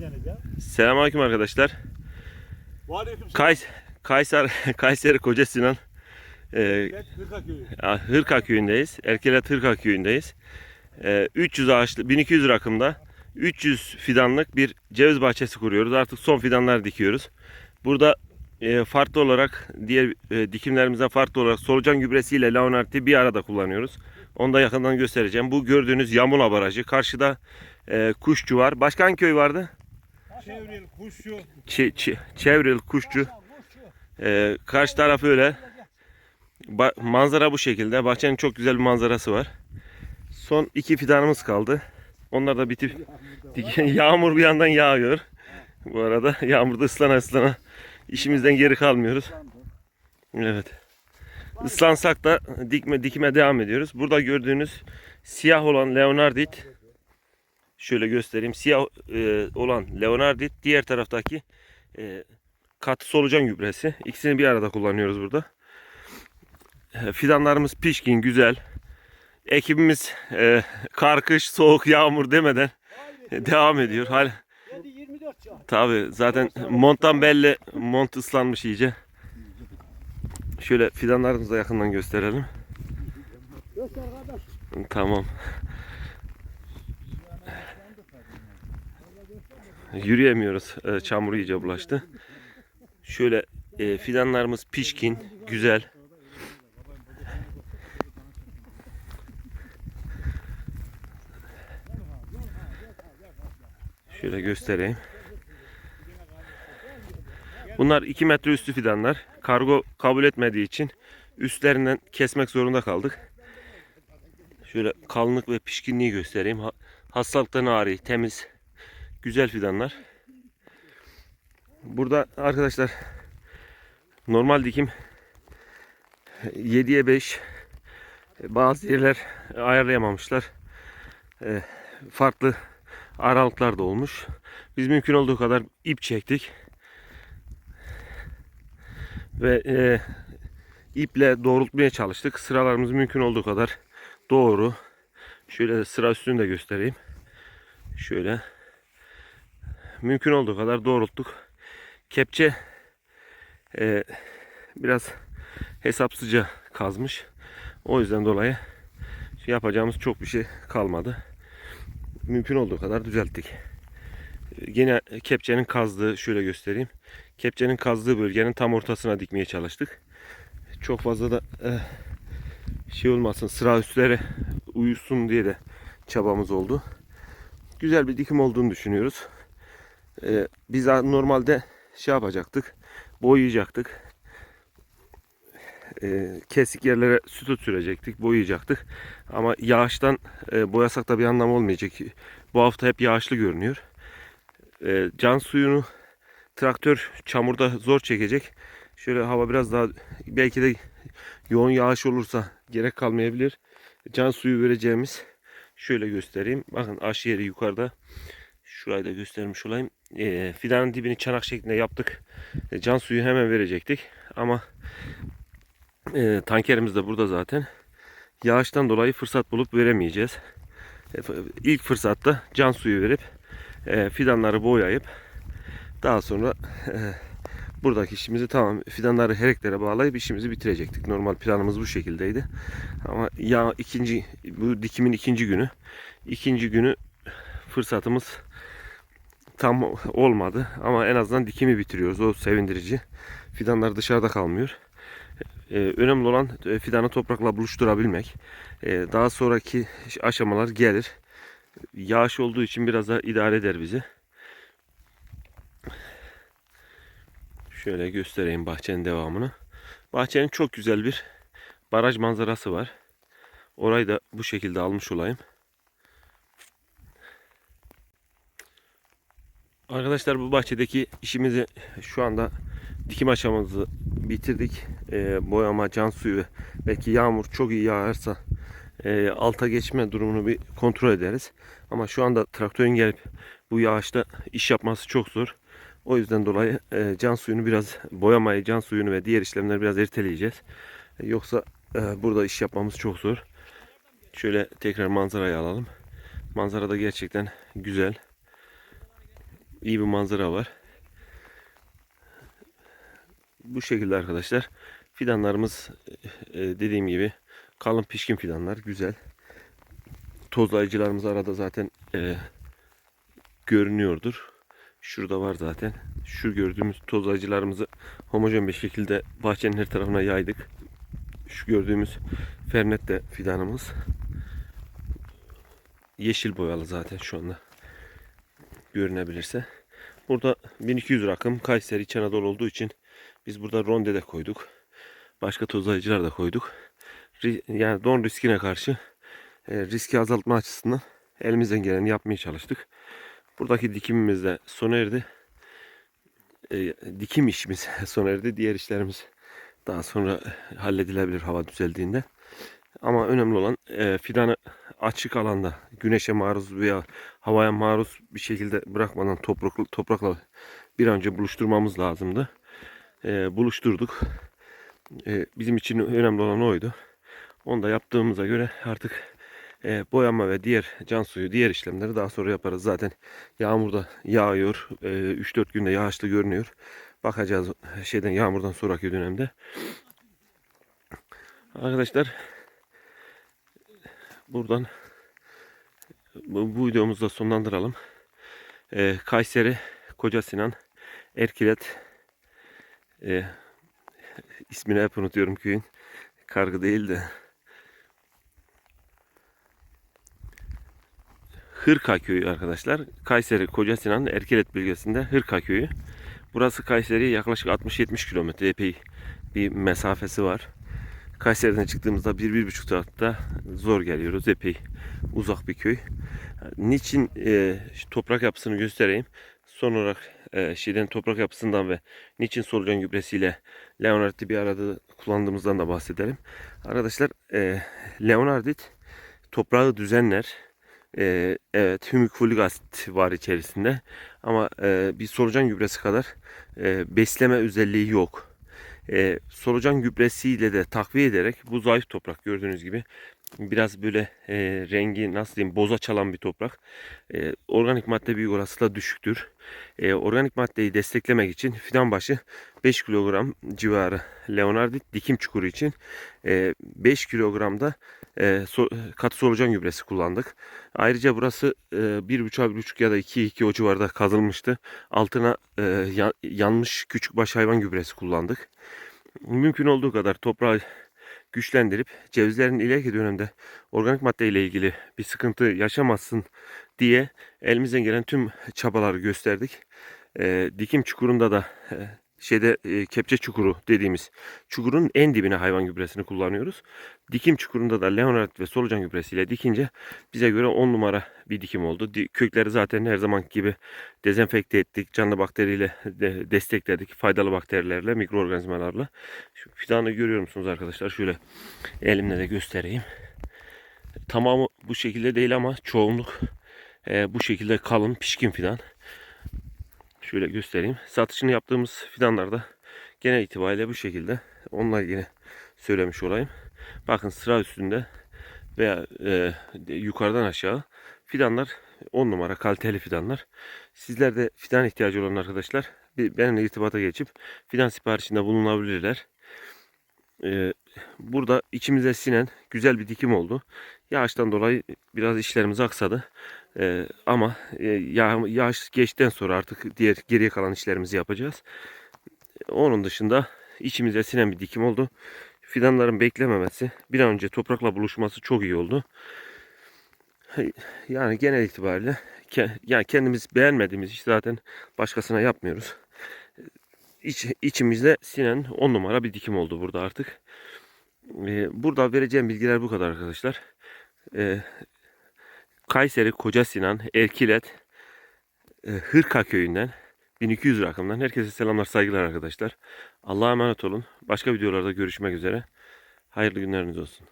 gideniz ya. Selamünaleyküm arkadaşlar. Kays Kayseri Kayseri Koca Sinan e, Hırka köyü. Hırka köyündeyiz. Erkelet Hırka köyündeyiz. E, 300 ağaçlı 1200 rakımda 300 fidanlık bir ceviz bahçesi kuruyoruz. Artık son fidanlar dikiyoruz. Burada e, farklı olarak diğer e, dikimlerimizden farklı olarak solucan gübresiyle Leonard'i bir arada kullanıyoruz. Onu da yakından göstereceğim. Bu gördüğünüz Yamula Barajı. Karşıda e, Kuşçu var. Başka hangi köy vardı? Çevril, kuşçu. Ç- Çevril Kuşçu. Ee, karşı tarafı öyle. Ba- manzara bu şekilde. Bahçenin çok güzel bir manzarası var. Son iki fidanımız kaldı. Onlar da bitip yağmur bir yandan yağıyor. Bu arada yağmurda ıslana ıslana işimizden geri kalmıyoruz. Evet. Islansak da dikme dikime devam ediyoruz. Burada gördüğünüz siyah olan Leonardit şöyle göstereyim. Siyah e, olan Leonardit, diğer taraftaki e, katı solucan gübresi. İkisini bir arada kullanıyoruz burada. E, Fidanlarımız pişkin, güzel. Ekibimiz e, kar, kış, soğuk, yağmur demeden e, devam ediyor. Hal, 7-24 can. tabi zaten monttan belli mont ıslanmış iyice. Şöyle fidanlarımızı da yakından gösterelim. Göster kardeş. Tamam. Yürüyemiyoruz. Ee, Çamur iyice bulaştı. Şöyle e, fidanlarımız pişkin, güzel. Şöyle göstereyim. Bunlar 2 metre üstü fidanlar. Kargo kabul etmediği için üstlerinden kesmek zorunda kaldık. Şöyle kalınlık ve pişkinliği göstereyim. Ha- Hastalıktan ari, temiz, güzel fidanlar. Burada arkadaşlar normal dikim 7'ye 5 bazı yerler ayarlayamamışlar. Ee, farklı aralıklar da olmuş. Biz mümkün olduğu kadar ip çektik. Ve e, iple doğrultmaya çalıştık. Sıralarımız mümkün olduğu kadar doğru. Şöyle sıra üstünü de göstereyim. Şöyle. Mümkün olduğu kadar doğrulttuk. Kepçe e, biraz hesapsızca kazmış. O yüzden dolayı yapacağımız çok bir şey kalmadı. Mümkün olduğu kadar düzelttik. E, Yine kepçenin kazdığı şöyle göstereyim. Kepçenin kazdığı bölgenin tam ortasına dikmeye çalıştık. Çok fazla da eh, şey olmasın sıra üstlere uyusun diye de çabamız oldu. Güzel bir dikim olduğunu düşünüyoruz. Ee, biz normalde şey yapacaktık. Boyayacaktık. Ee, kesik yerlere sütü sürecektik. Boyayacaktık. Ama yağıştan e, boyasak da bir anlam olmayacak. Bu hafta hep yağışlı görünüyor. Ee, can suyunu traktör çamurda zor çekecek. Şöyle hava biraz daha belki de yoğun yağış olursa gerek kalmayabilir. Can suyu vereceğimiz şöyle göstereyim. Bakın aş yeri yukarıda. Şurayı da göstermiş olayım. Ee, fidanın dibini çanak şeklinde yaptık. E, can suyu hemen verecektik. Ama e, tankerimiz de burada zaten. Yağıştan dolayı fırsat bulup veremeyeceğiz. E, ilk fırsatta can suyu verip e, fidanları boyayıp daha sonra e, buradaki işimizi tamam fidanları hereklere bağlayıp işimizi bitirecektik. Normal planımız bu şekildeydi. Ama ya ikinci bu dikimin ikinci günü ikinci günü fırsatımız tam olmadı ama en azından dikimi bitiriyoruz. O sevindirici. Fidanlar dışarıda kalmıyor. Ee, önemli olan e, fidanı toprakla buluşturabilmek. Ee, daha sonraki aşamalar gelir. Yağış olduğu için biraz daha idare eder bizi. Şöyle göstereyim bahçenin devamını. Bahçenin çok güzel bir baraj manzarası var. Orayı da bu şekilde almış olayım. Arkadaşlar bu bahçedeki işimizi şu anda dikim aşamamızı bitirdik. Ee, boyama, can suyu ve belki yağmur çok iyi yağarsa e, alta geçme durumunu bir kontrol ederiz. Ama şu anda traktörün gelip bu yağışta iş yapması çok zor. O yüzden dolayı e, can suyunu biraz boyamayı, can suyunu ve diğer işlemleri biraz erteleyeceğiz. E, Yoksa e, burada iş yapmamız çok zor. Şöyle tekrar manzarayı alalım. Manzara da gerçekten güzel. İyi bir manzara var. Bu şekilde arkadaşlar. Fidanlarımız e, dediğim gibi kalın pişkin fidanlar. Güzel. Tozlayıcılarımız arada zaten e, görünüyordur. Şurada var zaten. Şu gördüğümüz tozlayıcılarımızı homojen bir şekilde bahçenin her tarafına yaydık. Şu gördüğümüz fernet de fidanımız. Yeşil boyalı zaten şu anda. Görünebilirse. Burada 1200 rakım Kayseri İç Anadolu olduğu için biz burada ronde de koyduk. Başka tozlayıcılar da koyduk. Yani don riskine karşı e, riski azaltma açısından elimizden geleni yapmaya çalıştık. Buradaki dikimimiz de sona erdi. E, dikim işimiz sona erdi. Diğer işlerimiz daha sonra halledilebilir hava düzeldiğinde. Ama önemli olan e, fidanı açık alanda güneşe maruz veya havaya maruz bir şekilde bırakmadan toprakla, toprakla bir an önce buluşturmamız lazımdı. E, buluşturduk. E, bizim için önemli olan oydu. Onu da yaptığımıza göre artık e, boyama ve diğer can suyu, diğer işlemleri daha sonra yaparız. Zaten yağmur da yağıyor. E, 3-4 günde yağışlı görünüyor. Bakacağız şeyden yağmurdan sonraki dönemde. Arkadaşlar buradan bu, bu videomuzu da sonlandıralım. E, Kayseri, Koca Sinan, Erkilet e, ismini hep unutuyorum köyün. Kargı değil de Hırka köyü arkadaşlar. Kayseri Koca Sinan Erkelet bölgesinde Hırka köyü. Burası Kayseri'ye yaklaşık 60-70 kilometre epey bir mesafesi var. Kayseri'den çıktığımızda 1-1,5 saatte zor geliyoruz. Epey uzak bir köy. Niçin e, toprak yapısını göstereyim. Son olarak e, şeyden toprak yapısından ve niçin solucan gübresiyle Leonardit'i bir arada kullandığımızdan da bahsedelim. Arkadaşlar e, Leonardit toprağı düzenler. E, evet hümik folik asit var içerisinde. Ama e, bir solucan gübresi kadar e, besleme özelliği yok. E, solucan gübresiyle de takviye ederek bu zayıf toprak gördüğünüz gibi biraz böyle e, rengi nasıl diyeyim boza çalan bir toprak. E, organik madde büyük olasılıkla düşüktür. E, organik maddeyi desteklemek için fidan başı 5 kilogram civarı Leonardit dikim çukuru için e, 5 kilogramda e, so, katı solucan gübresi kullandık. Ayrıca burası e, 1,5 ya da 2 2 o civarda kazılmıştı. Altına e, ya- yanmış küçük baş hayvan gübresi kullandık. Mümkün olduğu kadar toprağı güçlendirip cevizlerin ileriki dönemde organik madde ile ilgili bir sıkıntı yaşamasın diye elimizden gelen tüm çabaları gösterdik. E, dikim çukurunda da e, şeyde e, kepçe çukuru dediğimiz çukurun en dibine hayvan gübresini kullanıyoruz. Dikim çukurunda da Leonard ve solucan gübresiyle dikince bize göre 10 numara bir dikim oldu. Kökleri zaten her zaman gibi dezenfekte ettik. Canlı bakteriyle de destekledik. Faydalı bakterilerle, mikroorganizmalarla. Şu fidanı görüyor musunuz arkadaşlar? Şöyle elimle de göstereyim. Tamamı bu şekilde değil ama çoğunluk e, bu şekilde kalın pişkin fidan. Şöyle göstereyim. Satışını yaptığımız fidanlarda genel itibariyle bu şekilde. Onunla ilgili söylemiş olayım. Bakın sıra üstünde veya e, yukarıdan aşağı fidanlar 10 numara kaliteli fidanlar. Sizler de fidan ihtiyacı olan arkadaşlar benimle irtibata geçip fidan siparişinde bulunabilirler. E, burada içimize sinen güzel bir dikim oldu. Yağıştan dolayı biraz işlerimiz aksadı. E, ama e, yağ, yağış geçtikten sonra artık diğer geriye kalan işlerimizi yapacağız. Onun dışında içimize sinen bir dikim oldu. Fidanların beklememesi, bir an önce toprakla buluşması çok iyi oldu. Yani genel itibariyle yani kendimiz beğenmediğimiz iş zaten başkasına yapmıyoruz. İç, içimizde sinen 10 numara bir dikim oldu burada artık. Ee, burada vereceğim bilgiler bu kadar arkadaşlar. Ee, Kayseri Koca Sinan Erkilet e, Hırka köyünden 1200 rakımdan herkese selamlar saygılar arkadaşlar. Allah'a emanet olun. Başka videolarda görüşmek üzere. Hayırlı günleriniz olsun.